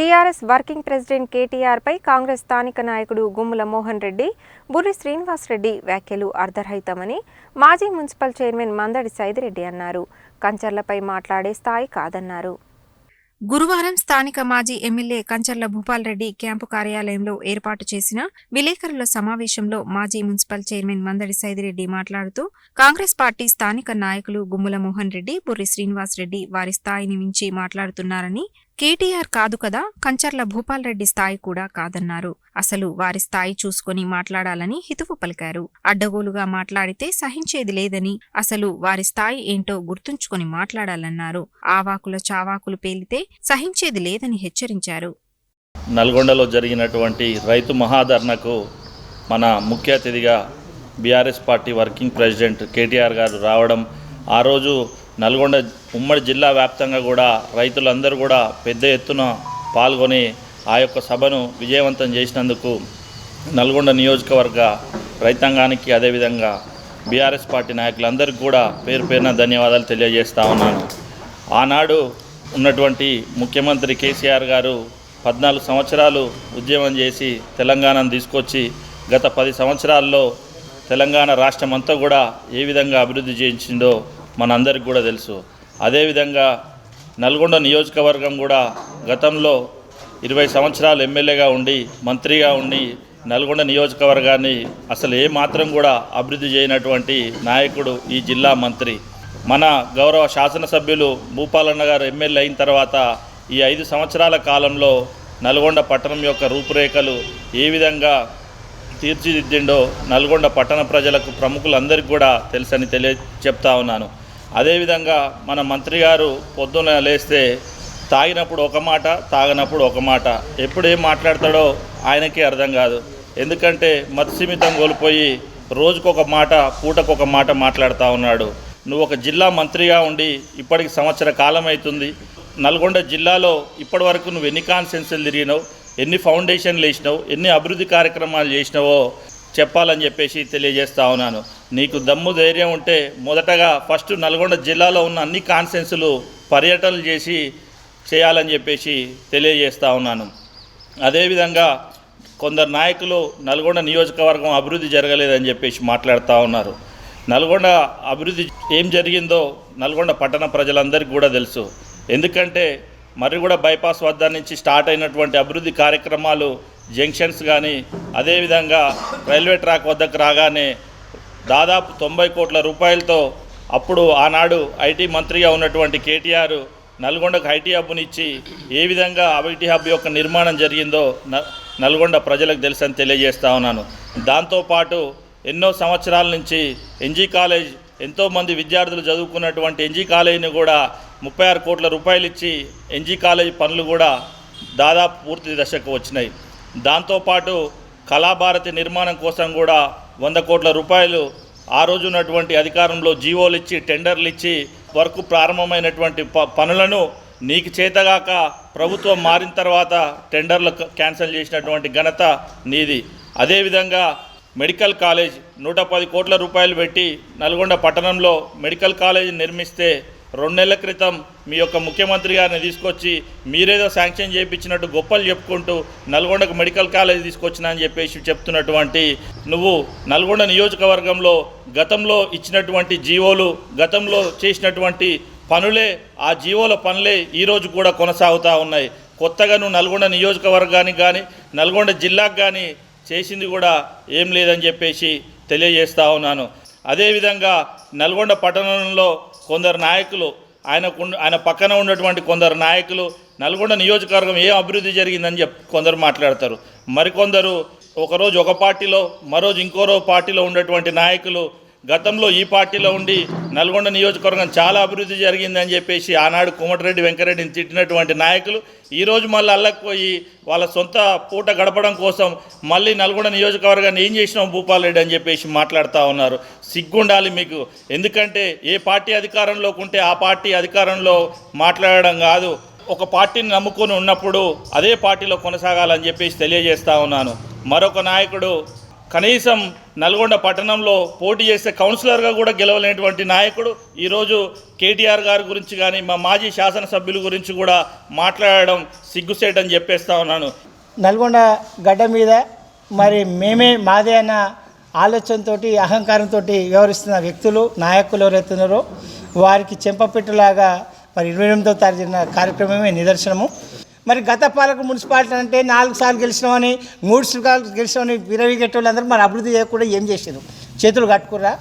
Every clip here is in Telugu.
టీఆర్ఎస్ వర్కింగ్ ప్రెసిడెంట్ కేటీఆర్పై కాంగ్రెస్ స్థానిక నాయకుడు గుమ్ముల మోహన్ రెడ్డి బుర్రి శ్రీనివాసరెడ్డి వ్యాఖ్యలు అర్ధరహితమని మాజీ మున్సిపల్ చైర్మన్ మందడి సైదిరెడ్డి అన్నారు. కంచర్లపై మాట్లాడే స్థాయి కాదన్నారు. గురువారం స్థానిక మాజీ ఎమ్మెల్యే కంచర్ల భూపాల్ రెడ్డి క్యాంపు కార్యాలయంలో ఏర్పాటు చేసిన విలేకరుల సమావేశంలో మాజీ మున్సిపల్ చైర్మన్ మందడి సైదిరెడ్డి మాట్లాడుతూ కాంగ్రెస్ పార్టీ స్థానిక నాయకులు గుమ్ముల మోహన్ రెడ్డి బుర్రి శ్రీనివాస్ రెడ్డి వారి స్థాయిని మించి మాట్లాడుతున్నారని కేటీఆర్ కాదు కదా కంచర్ల భూపాల్ రెడ్డి స్థాయి కూడా కాదన్నారు. అసలు వారి స్థాయి చూసుకొని మాట్లాడాలని హితువు పలికారు. అడ్డగోలుగా మాట్లాడితే సహించేది లేదని అసలు వారి స్థాయి ఏంటో గుర్తుంచుకొని మాట్లాడాలన్నారు. ఆవాకుల చావాకులు పేలితే సహించేది లేదని హెచ్చరించారు. నల్గొండలో జరిగినటువంటి రైతు మహాధర్నకు మన ముఖ్య అతిథిగా BRS party working president KTR గారు రావడం ఆ రోజు నల్గొండ ఉమ్మడి జిల్లా వ్యాప్తంగా కూడా రైతులందరూ కూడా పెద్ద ఎత్తున పాల్గొని ఆ యొక్క సభను విజయవంతం చేసినందుకు నల్గొండ నియోజకవర్గ రైతాంగానికి అదేవిధంగా బీఆర్ఎస్ పార్టీ నాయకులందరికీ కూడా పేరు పేరున ధన్యవాదాలు తెలియజేస్తా ఉన్నాను. ఆనాడు ఉన్నటువంటి ముఖ్యమంత్రి కేసీఆర్ గారు పద్నాలుగు సంవత్సరాలు ఉద్యమం చేసి తెలంగాణను తీసుకొచ్చి గత పది సంవత్సరాల్లో తెలంగాణ రాష్ట్రం అంతా కూడా ఏ విధంగా అభివృద్ధి చేయించిందో మనందరికి కూడా తెలుసు. అదేవిధంగా నల్గొండ నియోజకవర్గం కూడా గతంలో ఇరవై సంవత్సరాలు ఎమ్మెల్యేగా ఉండి మంత్రిగా ఉండి నల్గొండ నియోజకవర్గాన్ని అసలు ఏ మాత్రం కూడా అభివృద్ధి చేయనటువంటి నాయకుడు ఈ జిల్లా మంత్రి. మన గౌరవ శాసనసభ్యులు భూపాలన్న గారు ఎమ్మెల్యే అయిన తర్వాత ఈ ఐదు సంవత్సరాల కాలంలో నల్గొండ పట్టణం యొక్క రూపురేఖలు ఏ విధంగా తీర్చిదిద్దిండో నల్గొండ పట్టణ ప్రజలకు ప్రముఖులందరికీ కూడా తెలుసని తెలియ చెప్తా ఉన్నాను. అదేవిధంగా మన మంత్రి గారు పొద్దున లేస్తే తాగినప్పుడు ఒక మాట తాగినప్పుడు ఒక మాట. ఎప్పుడు ఏం మాట్లాడతాడో ఆయనకే అర్థం కాదు. ఎందుకంటే మత్స్యమితం కోల్పోయి రోజుకొక మాట పూటకొక మాట మాట్లాడుతూ ఉన్నాడు. నువ్వు ఒక జిల్లా మంత్రిగా ఉండి ఇప్పటికి సంవత్సర కాలం అవుతుంది నల్గొండ జిల్లాలో ఇప్పటివరకు నువ్వు ఎన్ని కాన్సెన్సులు తిరిగినావు? ఎన్ని ఫౌండేషన్లు వేసినావు ఎన్ని అభివృద్ధి కార్యక్రమాలు చేసినావో చెప్పాలని చెప్పేసి తెలియజేస్తా ఉన్నాను. నీకు దమ్ము ధైర్యం ఉంటే మొదటగా ఫస్ట్ నల్గొండ జిల్లాలో ఉన్న అన్ని కాన్సెన్సులు పర్యటనలు చేసి చేయాలని చెప్పేసి తెలియజేస్తా ఉన్నాను. అదేవిధంగా కొందరు నాయకులు నల్గొండ నియోజకవర్గం అభివృద్ధి జరగలేదని చెప్పేసి మాట్లాడుతూ ఉన్నారు. నల్గొండ అభివృద్ధి ఏం జరిగిందో నల్గొండ పట్టణ ప్రజలందరికీ కూడా తెలుసు. ఎందుకంటే మర్రిగూడ బైపాస్ వద్ద నుంచి స్టార్ట్ అయినటువంటి అభివృద్ధి కార్యక్రమాలు జంక్షన్స్ కానీ అదేవిధంగా రైల్వే ట్రాక్ వద్దకు రాగానే దాదాపు తొంభై కోట్ల రూపాయలతో అప్పుడు ఆనాడు ఐటీ మంత్రిగా ఉన్నటువంటి కేటీఆర్ నల్గొండకు ఐటీ హబ్నిచ్చి ఏ విధంగా ఐటీ హబ్ యొక్క నిర్మాణం జరిగిందో న- నల్గొండ ప్రజలకు తెలుసని తెలియజేస్తా ఉన్నాను. దాంతోపాటు ఎన్నో సంవత్సరాల నుంచి ఎన్జీ కాలేజ్ ఎంతోమంది విద్యార్థులు చదువుకున్నటువంటి ఎన్జీ కాలేజీని కూడా ముప్పై ఆరు కోట్ల రూపాయలు ఇచ్చి ఎన్జీ కాలేజీ పనులు కూడా దాదాపు పూర్తి దశకు వచ్చినాయి. దాంతోపాటు కళాభారతి నిర్మాణం కోసం కూడా వంద కోట్ల రూపాయలు ఆ రోజు ఉన్నటువంటి అధికారంలో జీవోలు ఇచ్చి టెండర్లు ఇచ్చి వర్క్ ప్రారంభమైనటువంటి ప పనులను నీకు చేతగాక ప్రభుత్వం మారిన తర్వాత టెండర్లు క్యాన్సిల్ చేసినటువంటి ఘనత నీది. అదేవిధంగా మెడికల్ కాలేజ్ నూట పది కోట్ల రూపాయలు పెట్టి నల్గొండ పట్టణంలో మెడికల్ కాలేజ్ నిర్మిస్తే రెండు నెలల క్రితం మీ యొక్క ముఖ్యమంత్రి గారిని తీసుకొచ్చి మీరేదో శాంక్షన్ చేయించినట్టు గొప్పలు చెప్పుకుంటూ నల్గొండకు మెడికల్ కాలేజ్ తీసుకొచ్చినా అని చెప్పేసి చెప్తున్నటువంటి నువ్వు నల్గొండ నియోజకవర్గంలో గతంలో ఇచ్చినటువంటి జీవోలు గతంలో చేసినటువంటి పనులే ఆ జీవోల పనులే ఈరోజు కూడా కొనసాగుతూ ఉన్నాయి. కొత్తగా నువ్వు నల్గొండ నియోజకవర్గానికి కానీ నల్గొండ జిల్లాకు కానీ చేసింది కూడా ఏం లేదని చెప్పేసి తెలియజేస్తా ఉన్నాను. అదేవిధంగా నల్గొండ పట్టణంలో కొందరు నాయకులు ఆయనకు ఆయన పక్కన ఉన్నటువంటి కొందరు నాయకులు నల్గొండ నియోజకవర్గం ఏం అభివృద్ధి జరిగిందని చెప్పి కొందరు మాట్లాడతారు. మరికొందరు ఒకరోజు ఒక పార్టీలో మరోజు ఇంకో రోజు పార్టీలో ఉన్నటువంటి నాయకులు గతంలో ఈ పార్టీలో ఉండి నల్గొండ నియోజకవర్గం చాలా అభివృద్ధి జరిగిందని చెప్పేసి ఆనాడు కోమటిరెడ్డి వెంకరెడ్డిని తిట్టినటువంటి నాయకులు ఈరోజు మళ్ళీ అల్లకపోయి వాళ్ళ సొంత పూట గడపడం కోసం మళ్ళీ నల్గొండ నియోజకవర్గాన్ని ఏం చేసినాం భూపాల్ రెడ్డి అని చెప్పేసి మాట్లాడుతూ ఉన్నారు. సిగ్గుండాలి మీకు. ఎందుకంటే ఏ పార్టీ అధికారంలోకి ఉంటే ఆ పార్టీ అధికారంలో మాట్లాడడం కాదు. ఒక పార్టీని నమ్ముకొని ఉన్నప్పుడు అదే పార్టీలో కొనసాగాలని చెప్పేసి తెలియజేస్తూ ఉన్నాను. మరొక నాయకుడు కనీసం నల్గొండ పట్టణంలో పోటీ చేసే కౌన్సిలర్గా కూడా గెలవలేనటువంటి నాయకుడు ఈరోజు కేటీఆర్ గారి గురించి కానీ మా మాజీ శాసనసభ్యుల గురించి కూడా మాట్లాడడం సిగ్గుసేటని చెప్పేస్తా ఉన్నాను. నల్గొండ గడ్డ మీద మరి మేమే మాదే అన్న ఆలోచనతో అహంకారంతో వ్యవహరిస్తున్న వ్యక్తులు నాయకులు ఎవరైతున్నారో వారికి చెంపపెట్టులాగా మరి ఇరవై ఎనిమిదో తారీఖున కార్యక్రమమే నిదర్శనము. మరి గత పాలక మున్సిపాలిటీ అంటే నాలుగు సార్లు గెలిచినామని మూడు సార్లు గెలిచినామని విరవిగెట్టేవాళ్ళు అందరూ మరి అభివృద్ధి చేయకుండా ఏం చేశారు చేతులు కట్టుకురా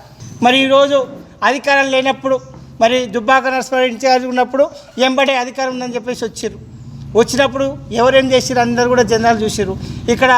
మరి ఈరోజు అధికారం లేనప్పుడు మరి దుబ్బాక నరసింహారావు ఇన్ఛార్జ్ ఉన్నప్పుడు ఎంబడే అధికారం ఉందని చెప్పేసి వచ్చారు వచ్చినప్పుడు ఎవరేం చేసిరు అందరు కూడా జనాలు చూసిరు ఇక్కడ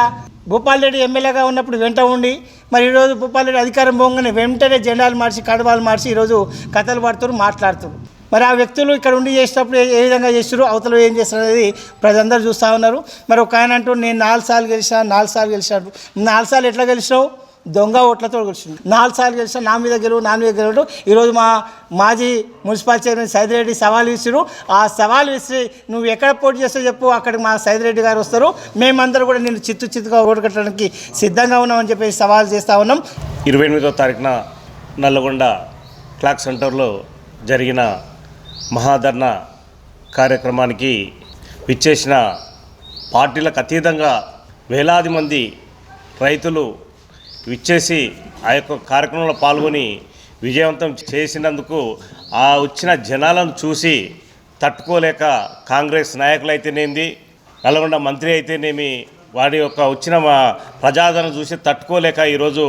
భూపాల్ రెడ్డి ఎమ్మెల్యేగా ఉన్నప్పుడు వెంట ఉండి మరి ఈరోజు భూపాల్ రెడ్డి అధికారం పోగానే వెంటనే జెండాలు మార్చి కడవాలు మార్చి ఈరోజు కథలు పడుతున్నారు మాట్లాడుతున్నారు మరి ఆ వ్యక్తులు ఇక్కడ ఉండి చేసేటప్పుడు ఏ- విధంగా చేస్తారు అవతల ఏం చేస్తారు అనేది ప్రజలందరూ చూస్తూ ఉన్నారు. మరి ఒక ఆయన అంటూ నేను నాలుగు సార్లు గెలిచాను నాలుగు సార్లు గెలిచాను నాలుగు సార్లు ఎట్లా గెలిచినావు? దొంగ ఓట్లతో గెలిచింది నాలుగు సార్లు గెలిచిన నా మీద గెలువు నా మీద గెలవడు ఈరోజు మా మాజీ మున్సిపల్ చైర్మన్ సైదిరెడ్డి సవాల్ విసిరు. ఆ సవాల్ విసిరి నువ్వు ఎక్కడ పోటీ చేస్తావు చెప్పు అక్కడికి మా సైదిరెడ్డి గారు వస్తారు. మేమందరూ కూడా నేను చిత్తు చిత్తుగా ఓడగట్టడానికి సిద్ధంగా ఉన్నామని చెప్పేసి సవాల్ చేస్తూ ఉన్నాం. ఇరవై ఎనిమిదో తారీఖున నల్లగొండ క్లాక్ సెంటర్లో జరిగిన మహాధర్ణ కార్యక్రమానికి విచ్చేసిన పార్టీలకు అతీతంగా వేలాది మంది రైతులు విచ్చేసి ఆ యొక్క కార్యక్రమంలో పాల్గొని విజయవంతం చేసినందుకు ఆ వచ్చిన జనాలను చూసి తట్టుకోలేక కాంగ్రెస్ నాయకులు అయితేనేంది నల్గొండ మంత్రి అయితేనేమి వారి యొక్క వచ్చిన ప్రజాదరణ చూసి తట్టుకోలేక ఈరోజు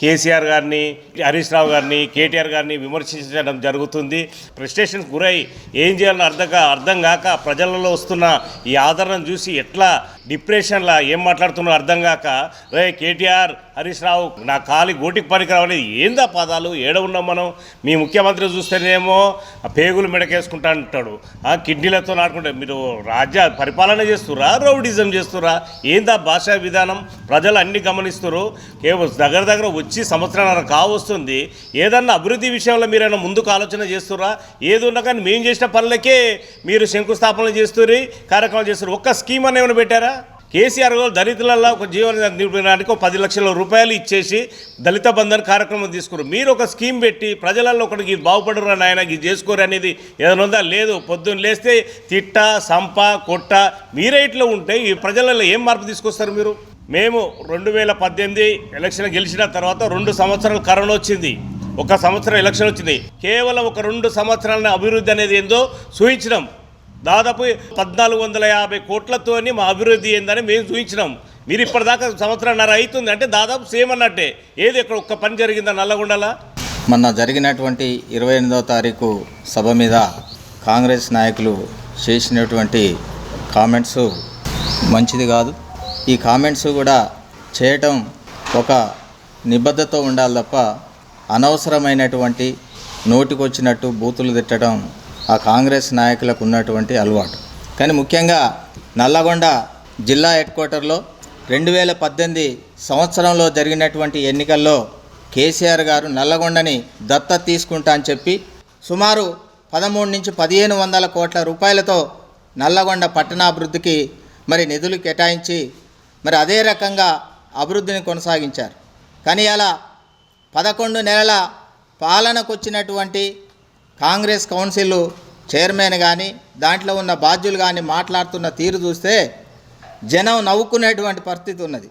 కేసీఆర్ గారిని హరీష్ రావు గారిని కేటీఆర్ గారిని విమర్శించడం జరుగుతుంది. ప్రెస్టేషన్ గురై ఏం చేయాలని అర్థం అర్థం కాక ప్రజలలో వస్తున్న ఈ ఆదరణ చూసి ఎట్లా డిప్రెషన్లా ఏం మాట్లాడుతున్నారో అర్థం కాక రే కేటీఆర్ హరీష్ రావు నా కాలి గోటికి పనికిరావు అనేది ఏందా పదాలు? ఏడ ఉన్నాం మనం? మీ ముఖ్యమంత్రి చూస్తేనేమో పేగులు మెడకేసుకుంటా అంటాడు. ఆ కిడ్నీలతో నాటుకుంటే మీరు రాజ్య పరిపాలన చేస్తురా రౌడిజం చేస్తురా ఏందా భాషా విధానం? ప్రజలు అన్ని గమనిస్తున్నారు కేవలం దగ్గర దగ్గర వచ్చి సంవత్సరాల కావస్తుంది ఏదన్నా అభివృద్ధి విషయంలో మీరైనా ముందుకు ఆలోచన చేస్తురా ఏది ఉన్నా కానీ మేము చేసిన పనులకే మీరు శంకుస్థాపనలు చేస్తుర్రి కార్యక్రమాలు చేస్తారు ఒక్క స్కీమ్ అని ఏమైనా పెట్టారా? కేసీఆర్ గారు దళితులలో ఒక జీవన నిరూపణకి ఒక పది లక్షల రూపాయలు ఇచ్చేసి దళిత బంధన్ కార్యక్రమం తీసుకున్నారు మీరు ఒక స్కీమ్ పెట్టి ప్రజలలో ఒకటికి బాగుపడరు అని ఆయన ఇది చేసుకోరు అనేది ఏదైనా ఉందా? లేదు. పొద్దున్న లేస్తే తిట్ట సంప కొట్ట మీరే ఇట్లా ఉంటే ఈ ప్రజలలో ఏం మార్పు తీసుకొస్తారు మీరు? మేము రెండు వేల పద్దెనిమిది ఎలక్షన్ గెలిచిన తర్వాత రెండు సంవత్సరాలు కరోనా వచ్చింది. ఒక సంవత్సరం ఎలక్షన్ వచ్చింది. కేవలం ఒక రెండు సంవత్సరాల అభివృద్ధి అనేది ఏందో చూయించినాం దాదాపు పద్నాలుగు వందల యాభై కోట్లతోని మా అభివృద్ధి ఏందని మేము చూపించినాం మీరు ఇప్పటిదాకా సంవత్సరంన్నర అవుతుంది అంటే దాదాపు సేమ్ అన్నట్టే. ఏది ఇక్కడ ఒక్క పని జరిగిందా నల్లగొండలా? మొన్న జరిగినటువంటి ఇరవై ఎనిమిదవ తారీఖు సభ మీద కాంగ్రెస్ నాయకులు చేసినటువంటి కామెంట్స్ మంచిది కాదు. ఈ కామెంట్స్ కూడా చేయటం ఒక నిబద్ధతో ఉండాలి తప్ప అనవసరమైనటువంటి నోటికొచ్చినట్టు బూతులు తిట్టడం ఆ కాంగ్రెస్ నాయకులకు ఉన్నటువంటి అలవాటు. కానీ ముఖ్యంగా నల్లగొండ జిల్లా హెడ్ క్వార్టర్లో రెండు వేల పద్దెనిమిది సంవత్సరంలో జరిగినటువంటి ఎన్నికల్లో కేసీఆర్ గారు నల్లగొండని దత్త తీసుకుంటా అని చెప్పి సుమారు పదమూడు నుంచి పదిహేను వందల కోట్ల రూపాయలతో నల్లగొండ పట్టణాభివృద్ధికి మరి నిధులు కేటాయించి మరి అదే రకంగా అభివృద్ధిని కొనసాగించారు. కానీ అలా పదకొండు నెలల పాలనకు వచ్చినటువంటి కాంగ్రెస్ కౌన్సిల్ చైర్మన్ కానీ దాంట్లో ఉన్న బాధ్యులు కానీ మాట్లాడుతున్న తీరు చూస్తే జనం నవ్వుకునేటువంటి పరిస్థితి ఉన్నది.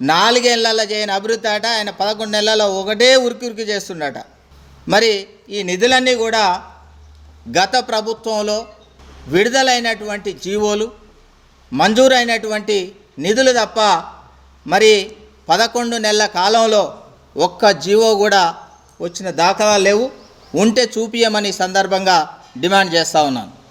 నాలుగేళ్ళలో చేయని అభివృద్ధి అట ఆయన పదకొండు నెలల్లో ఒకటే ఉరికి ఉరికి చేస్తుండట. మరి ఈ నిధులన్నీ కూడా గత ప్రభుత్వంలో విడుదలైనటువంటి జీవోలు మంజూరైనటువంటి నిధులు తప్ప మరి పదకొండు నెలల కాలంలో ఒక్క జీవో కూడా వచ్చిన దాఖలా లేవు. ఉంటే చూపియమని సందర్భంగా డిమాండ్ చేస్తూ ఉన్నాను.